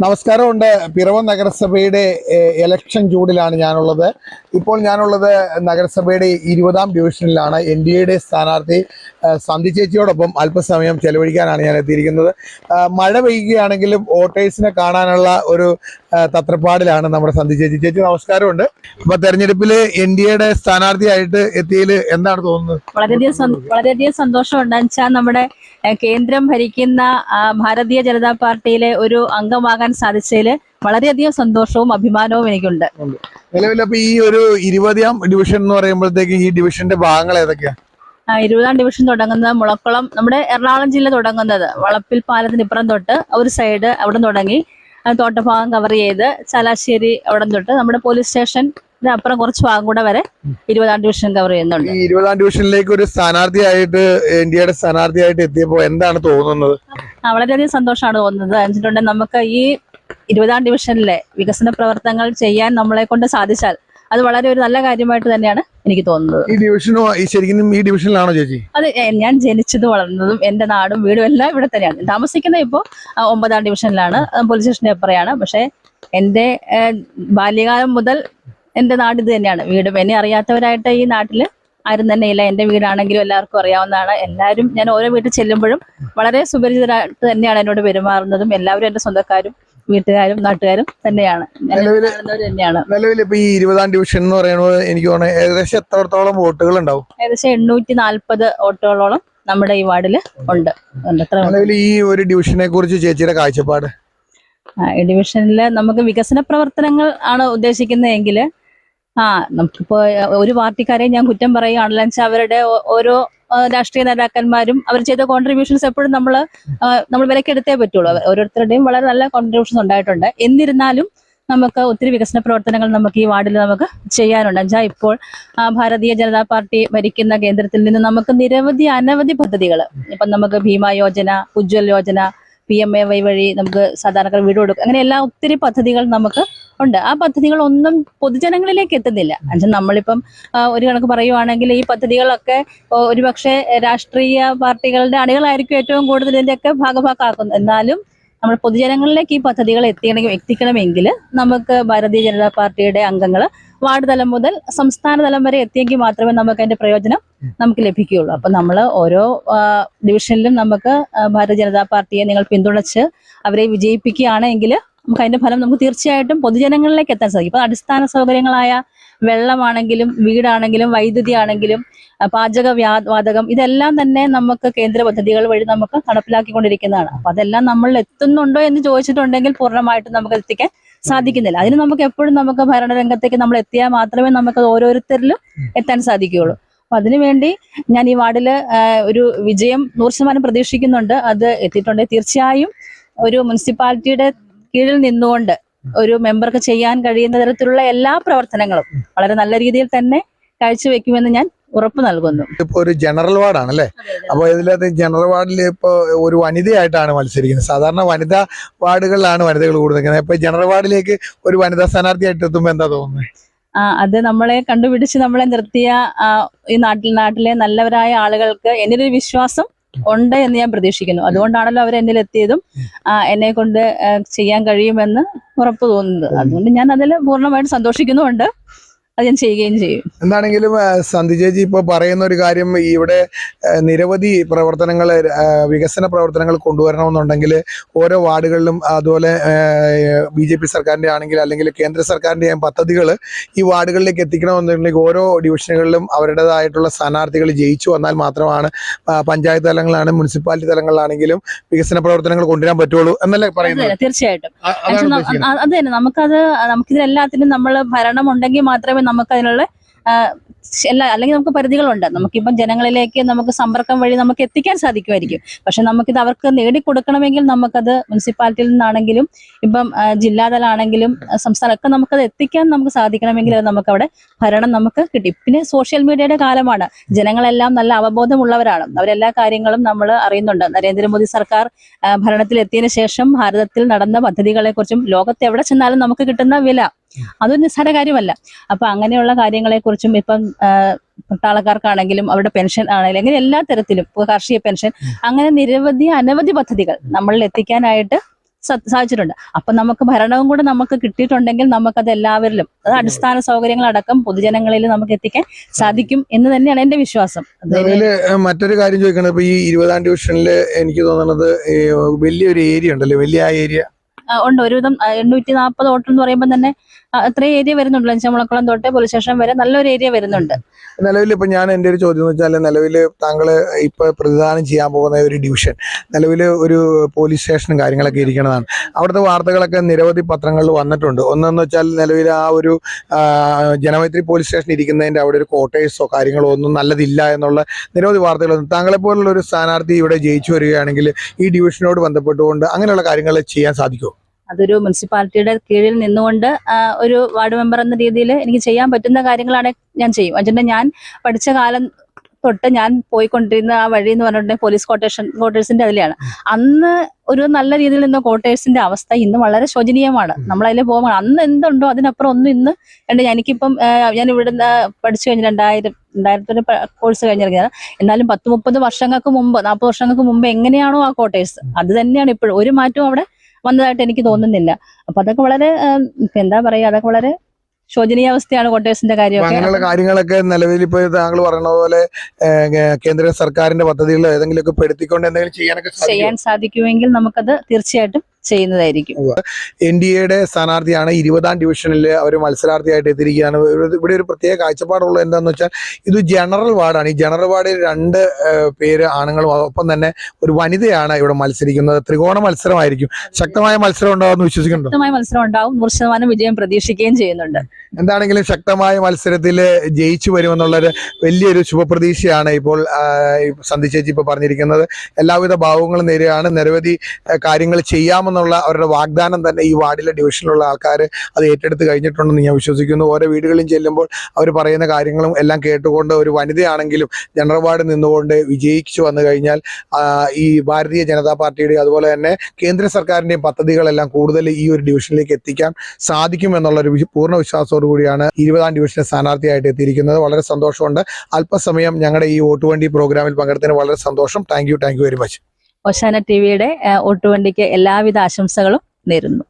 നമസ്കാരമുണ്ട്. പിറവ നഗരസഭയുടെ ഇലക്ഷൻ ചൂടിലാണ് ഞാനുള്ളത്. ഇപ്പോൾ ഞാനുള്ളത് നഗരസഭയുടെ ഇരുപതാം ഡിവിഷനിലാണ് എൻ ഡി എയുടെ സ്ഥാനാർത്ഥി സന്ധി ചേച്ചിയോടൊപ്പം അല്പസമയം ചെലവഴിക്കാനാണ് ഞാൻ എത്തിയിരിക്കുന്നത്. മഴ പെയ്യുകയാണെങ്കിലും വോട്ടേഴ്സിനെ കാണാനുള്ള ഒരു തത്രപ്പാടിലാണ് നമ്മുടെ സന്ധി ചേച്ചി. ചേച്ചി നമസ്കാരമുണ്ട്. അപ്പൊ തെരഞ്ഞെടുപ്പിൽ എൻ ഡി എയുടെ സ്ഥാനാർത്ഥിയായിട്ട് എത്തിയതിൽ എന്താണ് തോന്നുന്നത്? വളരെയധികം വളരെയധികം സന്തോഷമുണ്ട്. വെച്ചാൽ നമ്മുടെ കേന്ദ്രം ഭരിക്കുന്ന ഭാരതീയ ജനതാ പാർട്ടിയിലെ ഒരു അംഗമാകാൻ സാധിച്ചതിൽ വളരെയധികം സന്തോഷവും അഭിമാനവും എനിക്കുണ്ട്. നിലവിൽ ഈ ഒരു ഇരുപതാം ഡിവിഷൻ എന്ന് പറയുമ്പോഴത്തേക്ക് ഈ ഡിവിഷന്റെ ഭാഗങ്ങൾ ഏതൊക്കെയാ? ആ, ഇരുപതാം ഡിവിഷൻ തുടങ്ങുന്നത് മുളക്കുളം നമ്മുടെ എറണാകുളം ജില്ല തുടങ്ങുന്നത്. വളപ്പിൽ പാലത്തിന് ഇപ്പുറം തൊട്ട് ഒരു സൈഡ് അവിടെ തുടങ്ങി. തോട്ടഭാഗം കവർ ചെയ്ത് ചാലാശ്ശേരി അവിടെ തൊട്ട് നമ്മുടെ പോലീസ് സ്റ്റേഷൻ അപ്പുറം കുറച്ച് ഭാഗം കൂടെ വരെ ഇരുപതാം ഡിവിഷൻ കവർ ചെയ്യുന്നുണ്ട്. ഈ ഇരുപതാം ഡിവിഷനിലേക്ക് ഒരു സ്ഥാനാർത്ഥിയായിട്ട് ഇന്ത്യയുടെ സ്ഥാനാർത്ഥിയായിട്ട് എത്തിയപ്പോൾ എന്താണ് തോന്നുന്നത്? വളരെയധികം സന്തോഷമാണ് തോന്നുന്നത്. എന്നിട്ടുണ്ടെങ്കിൽ നമുക്ക് ഈ ഇരുപതാം ഡിവിഷനിലെ വികസന പ്രവർത്തനങ്ങൾ ചെയ്യാൻ നമ്മളെ കൊണ്ട് സാധിച്ചാൽ അത് വളരെ ഒരു നല്ല കാര്യമായിട്ട് തന്നെയാണ് എനിക്ക് തോന്നുന്നത്. ഈ ഡിവിഷനോ ശരിക്കും ഈ ഡിവിഷനിലാണോ ചേച്ചി? അത് ഞാൻ ജനിച്ചത് വളർന്നതും എന്റെ നാടും വീടും എല്ലാം ഇവിടെ തന്നെയാണ്. താമസിക്കുന്നത് ഇപ്പോ ഒമ്പതാം ഡിവിഷനിലാണ് പോലീസ് സ്റ്റേഷന്റെ അപ്പുറയാണ്. പക്ഷേ എന്റെ ബാല്യകാലം മുതൽ എന്റെ നാട് ഇത് തന്നെയാണ്. വീടും എന്നെ അറിയാത്തവരായിട്ട് ഈ നാട്ടിൽ ആരും തന്നെ ഇല്ല. എന്റെ വീടാണെങ്കിലും എല്ലാവർക്കും അറിയാവുന്നതാണ്. എല്ലാവരും ഞാൻ ഓരോ വീട്ടിൽ ചെല്ലുമ്പോഴും വളരെ സുപരിചിതരായിട്ട് തന്നെയാണ് എന്നോട് പെരുമാറുന്നതും എല്ലാവരും എന്റെ സ്വന്തക്കാരും വീട്ടുകാരും നാട്ടുകാരും തന്നെയാണ്. തന്നെയാണ്. നിലവിൽ ഇപ്പൊ ഈ ഇരുപതാം ഡിവിഷൻ എന്ന് പറയുന്നത് എനിക്ക് തോന്നുന്നത് ഏകദേശം എത്രത്തോളം വോട്ടുകൾ ഉണ്ടാവും? ഏകദേശം എണ്ണൂറ്റി നാല്പത് വോട്ടുകളോളം നമ്മുടെ ഈ വാർഡിൽ ഉണ്ട്. നിലവിൽ ഈ ഒരു ഡിവിഷനെ കുറിച്ച് ചേച്ചിയുടെ കാഴ്ചപ്പാട്? ഈ ഡിവിഷനിൽ നമുക്ക് വികസന പ്രവർത്തനങ്ങൾ ആണ് ഉദ്ദേശിക്കുന്നതെങ്കിൽ ആ നമുക്കിപ്പോ ഒരു പാർട്ടിക്കാരെയും ഞാൻ കുറ്റം പറയുകയാണല്ലോ. വെച്ചാൽ അവരുടെ ഓരോ രാഷ്ട്രീയ നേതാക്കന്മാരും അവർ ചെയ്ത കോൺട്രിബ്യൂഷൻസ് എപ്പോഴും നമ്മൾ നമ്മൾ വിലക്കെടുത്തേ പറ്റുള്ളൂ. ഓരോരുത്തരുടെയും വളരെ നല്ല കോൺട്രിബ്യൂഷൻസ് ഉണ്ടായിട്ടുണ്ട്. എന്നിരുന്നാലും നമുക്ക് ഒത്തിരി വികസന പ്രവർത്തനങ്ങൾ നമുക്ക് ഈ വാർഡിൽ നമുക്ക് ചെയ്യാനുണ്ട്. എന്നുവെച്ചാൽ ഇപ്പോൾ ഭാരതീയ ജനതാ പാർട്ടി ഭരിക്കുന്ന കേന്ദ്രത്തിൽ നിന്ന് നമുക്ക് നിരവധി അനവധി പദ്ധതികൾ. ഇപ്പം നമുക്ക് Bima Yojana Ujjwal Yojana P M A Y വഴി നമുക്ക് സാധാരണക്കാർ വീട് കൊടുക്കും അങ്ങനെ എല്ലാ ഒത്തിരി പദ്ധതികൾ നമുക്ക് ഉണ്ട്. ആ പദ്ധതികളൊന്നും പൊതുജനങ്ങളിലേക്ക് എത്തുന്നില്ല. എന്നുവെച്ചാൽ നമ്മളിപ്പം ഒരു കണക്ക് പറയുവാണെങ്കിൽ ഈ പദ്ധതികളൊക്കെ ഒരുപക്ഷെ രാഷ്ട്രീയ പാർട്ടികളുടെ അണികളായിരിക്കും ഏറ്റവും കൂടുതൽ ഇതിന്റെയൊക്കെ ഭാഗഭാക്കാക്കുന്നത്. എന്നാലും നമ്മൾ പൊതുജനങ്ങളിലേക്ക് ഈ പദ്ധതികൾ എത്തിക്കണമെങ്കിൽ എത്തിക്കണമെങ്കിൽ നമുക്ക് ഭാരതീയ ജനതാ പാർട്ടിയുടെ അംഗങ്ങൾ വാർഡ് തലം മുതൽ സംസ്ഥാന തലം വരെ എത്തിയെങ്കിൽ മാത്രമേ നമുക്ക് അതിന്റെ പ്രയോജനം നമുക്ക് ലഭിക്കുകയുള്ളൂ. അപ്പൊ നമ്മൾ ഓരോ ഡിവിഷനിലും നമുക്ക് ഭാരതീയ ജനതാ പാർട്ടിയെ നിങ്ങൾ പിന്തുണച്ച് അവരെ വിജയിപ്പിക്കുകയാണെങ്കിൽ നമുക്ക് അതിന്റെ ഫലം നമുക്ക് തീർച്ചയായിട്ടും പൊതുജനങ്ങളിലേക്ക് എത്താൻ സാധിക്കും. ഇപ്പൊ അടിസ്ഥാന സൗകര്യങ്ങളായ വെള്ളമാണെങ്കിലും വീടാണെങ്കിലും വൈദ്യുതി ആണെങ്കിലും പാചക വാതകം ഇതെല്ലാം തന്നെ നമുക്ക് കേന്ദ്ര പദ്ധതികൾ വഴി നമുക്ക് നടപ്പിലാക്കിക്കൊണ്ടിരിക്കുന്നതാണ്. അപ്പൊ അതെല്ലാം നമ്മൾ എത്തുന്നുണ്ടോ എന്ന് ചോദിച്ചിട്ടുണ്ടെങ്കിൽ പൂർണമായിട്ടും നമുക്ക് എത്തിക്കാൻ സാധിക്കുന്നില്ല. അതിന് നമുക്ക് എപ്പോഴും നമുക്ക് ഭരണരംഗത്തേക്ക് നമ്മൾ എത്തിയാൽ മാത്രമേ നമുക്ക് ഓരോരുത്തരിലും എത്താൻ സാധിക്കുകയുള്ളൂ. അപ്പൊ അതിനുവേണ്ടി ഞാൻ ഈ വാർഡിൽ ഒരു വിജയം നൂറ് ശതമാനം പ്രതീക്ഷിക്കുന്നുണ്ട്. അത് എത്തിയിട്ടുണ്ട് തീർച്ചയായും ഒരു മുനിസിപ്പാലിറ്റിയുടെ കീഴിൽ നിന്നുകൊണ്ട് ഒരു മെമ്പർക്ക് ചെയ്യാൻ കഴിയുന്ന തരത്തിലുള്ള എല്ലാ പ്രവർത്തനങ്ങളും വളരെ നല്ല രീതിയിൽ തന്നെ കാഴ്ചവെക്കുമെന്ന് ഞാൻ ഉറപ്പ് നൽകുന്നു. ഇപ്പൊ ഒരു ജനറൽ വാർഡാണ് അല്ലേ അപ്പൊ ഇതിലത്തെ ജനറൽ വാർഡിൽ ഇപ്പൊ ഒരു വനിതയായിട്ടാണ് മത്സരിക്കുന്നത്. സാധാരണ വനിതാ വാർഡുകളിലാണ് വനിതകൾ കൂടുതൽ ഇപ്പൊ ജനറൽ വാർഡിലേക്ക് ഒരു വനിതാ സ്ഥാനാർത്ഥിയായിട്ട് എത്തുമ്പോ എന്താ തോന്നുന്നത് ആ, അത് നമ്മളെ കണ്ടുപിടിച്ച് നമ്മളെ നിർത്തിയ ഈ നാട്ടിൽ നാട്ടിലെ നല്ലവരായ ആളുകൾക്ക് എന്നൊരു വിശ്വാസം ഉണ്ട് എന്ന് ഞാൻ പ്രതീക്ഷിക്കുന്നു. അതുകൊണ്ടാണല്ലോ അവർ എന്നിൽ എത്തിയതും എന്നെ കൊണ്ട് ചെയ്യാൻ കഴിയുമെന്ന് ഉറപ്പ് തോന്നുന്നത്. അതുകൊണ്ട് ഞാൻ അതിൽ പൂർണമായിട്ട് സന്തോഷിക്കുന്നുമുണ്ട്. അത് ഞാൻ ചെയ്യുകയും ചെയ്യും. എന്താണെങ്കിലും സന്ധി ചേച്ചി ഇപ്പൊ പറയുന്ന ഒരു കാര്യം ഇവിടെ നിരവധി പ്രവർത്തനങ്ങൾ വികസന പ്രവർത്തനങ്ങൾ കൊണ്ടുവരണമെന്നുണ്ടെങ്കിൽ ഓരോ വാർഡുകളിലും അതുപോലെ ബി ജെ പി സർക്കാരിന്റെ ആണെങ്കിൽ അല്ലെങ്കിൽ കേന്ദ്ര സർക്കാരിന്റെ പദ്ധതികൾ ഈ വാർഡുകളിലേക്ക് എത്തിക്കണമെന്നുണ്ടെങ്കിൽ ഓരോ ഡിവിഷനുകളിലും അവരുടേതായിട്ടുള്ള സ്ഥാനാർത്ഥികൾ ജയിച്ചു വന്നാൽ മാത്രമാണ് പഞ്ചായത്ത് തലങ്ങളിലാണ് മുനിസിപ്പാലിറ്റി തലങ്ങളിലാണെങ്കിലും വികസന പ്രവർത്തനങ്ങൾ കൊണ്ടുവരാൻ പറ്റുള്ളൂ എന്നല്ലേ പറയുന്നത്? തീർച്ചയായിട്ടും. അത് തന്നെ. നമുക്കത് നമുക്കിതിലെല്ലാത്തിനും നമ്മൾ ഭരണം ഉണ്ടെങ്കിൽ മാത്രമേ നമുക്ക് അതിനുള്ള എല്ലാ അല്ലെങ്കിൽ നമുക്ക് പരിധികളുണ്ട്. നമുക്കിപ്പം ജനങ്ങളിലേക്ക് നമുക്ക് സമ്പർക്കം വഴി നമുക്ക് എത്തിക്കാൻ സാധിക്കുമായിരിക്കും. പക്ഷെ നമുക്കിത് അവർക്ക് നേടിക്കൊടുക്കണമെങ്കിൽ നമുക്കത് മുനിസിപ്പാലിറ്റിയിൽ നിന്നാണെങ്കിലും ഇപ്പം ജില്ലാതലാണെങ്കിലും സംസ്ഥാനമൊക്കെ നമുക്കത് എത്തിക്കാൻ നമുക്ക് സാധിക്കണമെങ്കിൽ അത് നമുക്കവിടെ ഭരണം നമുക്ക് കിട്ടി. പിന്നെ സോഷ്യൽ മീഡിയയുടെ കാലമാണ്. ജനങ്ങളെല്ലാം നല്ല അവബോധമുള്ളവരാണ്. അവരെല്ലാ കാര്യങ്ങളും നമ്മൾ അറിയുന്നുണ്ട്. നരേന്ദ്രമോദി സർക്കാർ ഭരണത്തിൽ എത്തിയതിനു ശേഷം ഭാരതത്തിൽ നടന്ന പദ്ധതികളെക്കുറിച്ചും ലോകത്ത് എവിടെ ചെന്നാലും നമുക്ക് കിട്ടുന്ന വില. അതൊരു നിസ്സാര കാര്യമല്ല അപ്പൊ അങ്ങനെയുള്ള കാര്യങ്ങളെ കുറിച്ചും ഇപ്പം പട്ടാളക്കാർക്കാണെങ്കിലും അവരുടെ പെൻഷൻ ആണെങ്കിലും അങ്ങനെ എല്ലാ തരത്തിലും കാർഷിക പെൻഷൻ അങ്ങനെ നിരവധി അനവധി പദ്ധതികൾ നമ്മളിൽ എത്തിക്കാനായിട്ട് സാധിച്ചിട്ടുണ്ട്. അപ്പൊ നമുക്ക് ഭരണവും കൂടെ നമുക്ക് കിട്ടിയിട്ടുണ്ടെങ്കിൽ നമുക്കത് എല്ലാവരിലും അത് അടിസ്ഥാന സൗകര്യങ്ങളടക്കം പൊതുജനങ്ങളിൽ നമുക്ക് എത്തിക്കാൻ സാധിക്കും എന്ന് തന്നെയാണ് എന്റെ വിശ്വാസം. മറ്റൊരു കാര്യം ചോദിക്കണത് ഇപ്പൊ ഈ ഇരുപതാം ഡിവിഷനിൽ എനിക്ക് തോന്നുന്നത് വലിയൊരു ഏരിയ ഉണ്ടല്ലോ? വലിയ ഏരിയ? ഉണ്ട്. ഒരുവിധം എണ്ണൂറ്റി നാൽപ്പത് ഓട്ടം എന്ന് പറയുമ്പോൾ തന്നെ ആ, അത്രയും ഏരിയ വരുന്നുണ്ട് ലഞ്ചമുളക്കുളം തൊട്ട് പോലീസ് സ്റ്റേഷൻ വരെ നല്ലൊരു ഏരിയ വരുന്നുണ്ട്. നിലവിൽ ഇപ്പൊ ഞാൻ എന്റെ ഒരു ചോദ്യം എന്ന് വെച്ചാൽ നിലവിൽ താങ്കൾ ഇപ്പൊ പ്രതിദാനം ചെയ്യാൻ പോകുന്ന ഒരു ഡിവിഷൻ നിലവിൽ ഒരു പോലീസ് സ്റ്റേഷനും കാര്യങ്ങളൊക്കെ ഇരിക്കുന്നതാണ് അവിടുത്തെ വാർത്തകളൊക്കെ നിരവധി പത്രങ്ങളിൽ വന്നിട്ടുണ്ട്. ഒന്നെന്ന് വെച്ചാൽ നിലവിൽ ആ ഒരു ജനമൈത്രി പോലീസ് സ്റ്റേഷൻ ഇരിക്കുന്നതിന്റെ അവിടെ ഒരു ക്വാർട്ടേഴ്സോ കാര്യങ്ങളോ ഒന്നും നല്ലതില്ല എന്നുള്ള നിരവധി വാർത്തകൾ വന്നു. താങ്കളെ പോലുള്ള ഒരു സ്ഥാനാർത്ഥി ഇവിടെ ജയിച്ചു വരികയാണെങ്കിൽ ഈ ഡിവിഷനോട് ബന്ധപ്പെട്ടുകൊണ്ട് അങ്ങനെയുള്ള കാര്യങ്ങൾ ചെയ്യാൻ സാധിക്കുമോ? അതൊരു മുനിസിപ്പാലിറ്റിയുടെ കീഴിൽ നിന്നുകൊണ്ട് ഒരു വാർഡ് മെമ്പർ എന്ന രീതിയിൽ എനിക്ക് ചെയ്യാൻ പറ്റുന്ന കാര്യങ്ങളാണ് ഞാൻ ചെയ്യും. അതിന്റെ ഞാൻ പഠിച്ച കാലം തൊട്ട് ഞാൻ പോയിക്കൊണ്ടിരുന്ന ആ വഴി എന്ന് പറഞ്ഞിട്ടുണ്ടെങ്കിൽ പോലീസ് ക്വാർട്ടേഷൻ ക്വാർട്ടേഴ്സിന്റെ അതിലാണ് അന്ന് ഒരു നല്ല രീതിയിൽ നിന്ന് ക്വാർട്ടേഴ്സിന്റെ അവസ്ഥ ഇന്ന് വളരെ ശോചനീയമാണ്. നമ്മളതിൽ പോകുമ്പോൾ അന്ന് എന്തുണ്ടോ അതിനപ്പുറം ഒന്നും ഇന്ന് ഉണ്ട് എനിക്കിപ്പം ഞാൻ ഇവിടുന്ന് പഠിച്ചു കഴിഞ്ഞ രണ്ടായിരം രണ്ടായിരത്തി കോഴ്സ് കഴിഞ്ഞിറങ്ങിയത് എന്നാലും പത്ത് മുപ്പത് വർഷങ്ങൾക്ക് മുമ്പ് നാൽപ്പത് വർഷങ്ങൾക്ക് മുമ്പ് എങ്ങനെയാണോ ആ ക്വാർട്ടേഴ്സ്? അത് തന്നെയാണ് ഇപ്പോഴും. ഒരു മാറ്റവും അവിടെ വന്നതായിട്ട് എനിക്ക് തോന്നുന്നില്ല. അപ്പൊ അതൊക്കെ വളരെ എന്താ പറയാ അതൊക്കെ വളരെ ശോചനീയാവസ്ഥയാണ് കോട്ടേഴ്സിന്റെ കാര്യമൊക്കെ. അങ്ങനെയുള്ള കാര്യങ്ങളൊക്കെ നിലവിൽ ഇപ്പൊ താങ്കൾ പറയുന്ന പോലെ കേന്ദ്ര സർക്കാരിന്റെ പദ്ധതികൾ ഏതെങ്കിലുമൊക്കെ പെടുത്തിക്കൊണ്ട് എന്തെങ്കിലും ചെയ്യാനൊക്കെ ചെയ്യാൻ സാധിക്കുമെങ്കിൽ നമുക്കത് തീർച്ചയായിട്ടും ചെയ്യുന്നതായിരിക്കും. എൻ ഡി എയുടെ സ്ഥാനാർത്ഥിയാണ് ഇരുപതാം ഡിവിഷനിൽ അവർ മത്സരാർത്ഥിയായിട്ട് എത്തിയിരിക്കുകയാണ്. ഇവിടെ- ഒരു പ്രത്യേക കാഴ്ചപ്പാടുള്ളത് എന്താന്ന് വെച്ചാൽ ഇത് ജനറൽ വാർഡാണ്. ഈ ജനറൽ വാർഡിൽ രണ്ട് പേര് ആണുങ്ങളും ഒപ്പം തന്നെ ഒരു വനിതയാണ് ഇവിടെ മത്സരിക്കുന്നത്. ത്രികോണ മത്സരമായിരിക്കും. ശക്തമായ മത്സരം ഉണ്ടാവുമെന്ന് വിശ്വസിക്കുന്നുണ്ട്? ശക്തമായ മത്സരം ഉണ്ടാവും. നൂറ് ശതമാനം വിജയം പ്രതീക്ഷിക്കുകയും ചെയ്യുന്നുണ്ട്. എന്താണെങ്കിലും ശക്തമായ മത്സരത്തിൽ ജയിച്ചു വരുമെന്നുള്ളൊരു വലിയൊരു ശുഭപ്രതീക്ഷയാണ് ഇപ്പോൾ സന്ധിച്ചേച്ചി ഈ സന്ധി ചേച്ചി ഇപ്പോൾ പറഞ്ഞിരിക്കുന്നത്. എല്ലാവിധ ഭാവങ്ങളും നേരെയാണ്. നിരവധി കാര്യങ്ങൾ കാര്യങ്ങൾ ചെയ്യാമെന്നുള്ള അവരുടെ വാഗ്ദാനം തന്നെ ഈ വാർഡിലെ ഡിവിഷനിലുള്ള ആൾക്കാർ അത് ഏറ്റെടുത്ത് കഴിഞ്ഞിട്ടുണ്ടെന്ന് ഞാൻ വിശ്വസിക്കുന്നു. ഓരോ വീടുകളിൽ ചെല്ലുമ്പോൾ അവർ പറയുന്ന കാര്യങ്ങളും എല്ലാം കേട്ടുകൊണ്ട് ഒരു വനിതയാണെങ്കിലും ജനറൽ വാർഡ് നിന്നുകൊണ്ട് വിജയിച്ചു വന്നു കഴിഞ്ഞാൽ ഈ ഭാരതീയ ജനതാ പാർട്ടിയുടെ അതുപോലെ തന്നെ കേന്ദ്ര സർക്കാരിന്റെയും പദ്ധതികളെല്ലാം കൂടുതൽ ഈ ഒരു ഡിവിഷനിലേക്ക് എത്തിക്കാൻ സാധിക്കും എന്നുള്ള ഒരു പൂർണ വിശ്വാസത്തോടു കൂടിയാണ് ഇരുപതാം ഡിവിഷനിലെ സ്ഥാനാർത്ഥിയായിട്ട് എത്തിയിരിക്കുന്നത്. വളരെ സന്തോഷമുണ്ട്. അല്പസമയം ഞങ്ങളുടെ ഈ വോട്ടുവണ്ടി പ്രോഗ്രാമിൽ പങ്കെടുത്തതിന് വളരെ സന്തോഷം. Thank you. Thank you very much. Oshana T വിയുടെ ഒട്ടുവണ്ടിക്ക് എല്ലാവിധ ആശംസകളും നേരുന്നു.